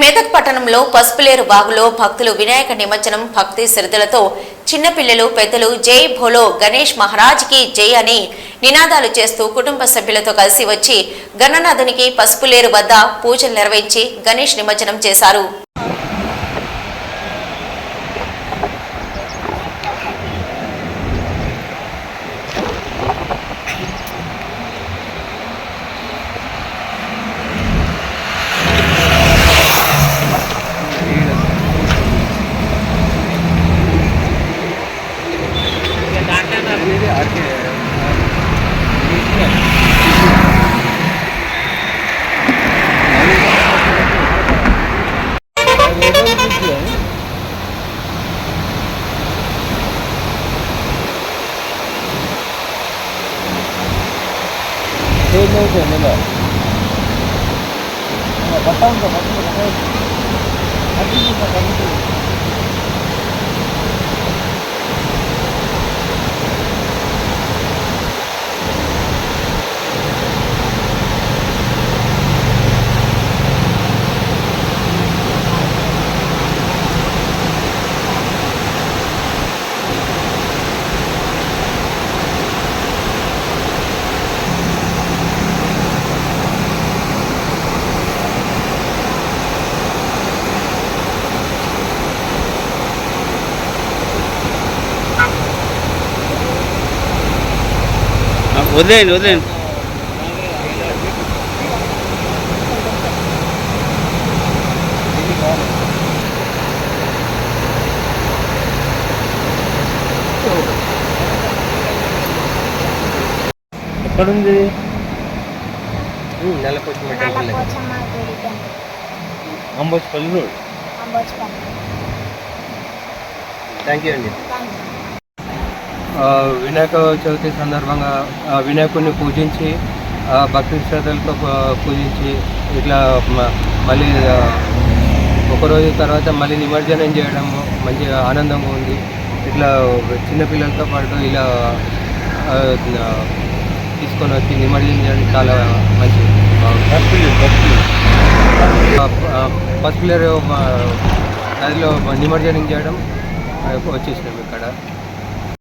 మెదక్ పట్టణంలో పసుపులేరు బాగులో భక్తులు వినాయక నిమజ్జనం భక్తి శ్రద్ధలతో చిన్నపిల్లలు పెద్దలు జై భోలో గణేష్ మహారాజ్కి జై అని నినాదాలు చేస్తూ కుటుంబ సభ్యులతో కలిసి వచ్చి గణనాథునికి పసుపులేరు వద్ద పూజలు నిర్వహించి గణేష్ నిమజ్జనం చేశారు. 平年以上ないバタンと8分が入る8分が入る వదిలేయండి వదిలేయండి. ఎక్కడుంది? గుడి అంబోజ్పల్లి రోడ్. థ్యాంక్ యూ అండి. థ్యాంక్ యూ ఆ, వినాయక చవితి సందర్భంగా వినాయకుడిని పూజించి భక్తి శ్రద్ధలతో పూజించి ఇట్లా మళ్ళీ ఒకరోజు తర్వాత మళ్ళీ నిమజ్జనం చేయడం మంచి ఆనందంగా ఉంది ఇట్లా చిన్నపిల్లలతో పాటు ఇలా తీసుకొని వచ్చి నిమజ్జనం చేయడం చాలా మంచిది. బాగుంది ఆ, నదిలో నిమజ్జనం చేయడం వచ్చేసినాం ఇక్కడ.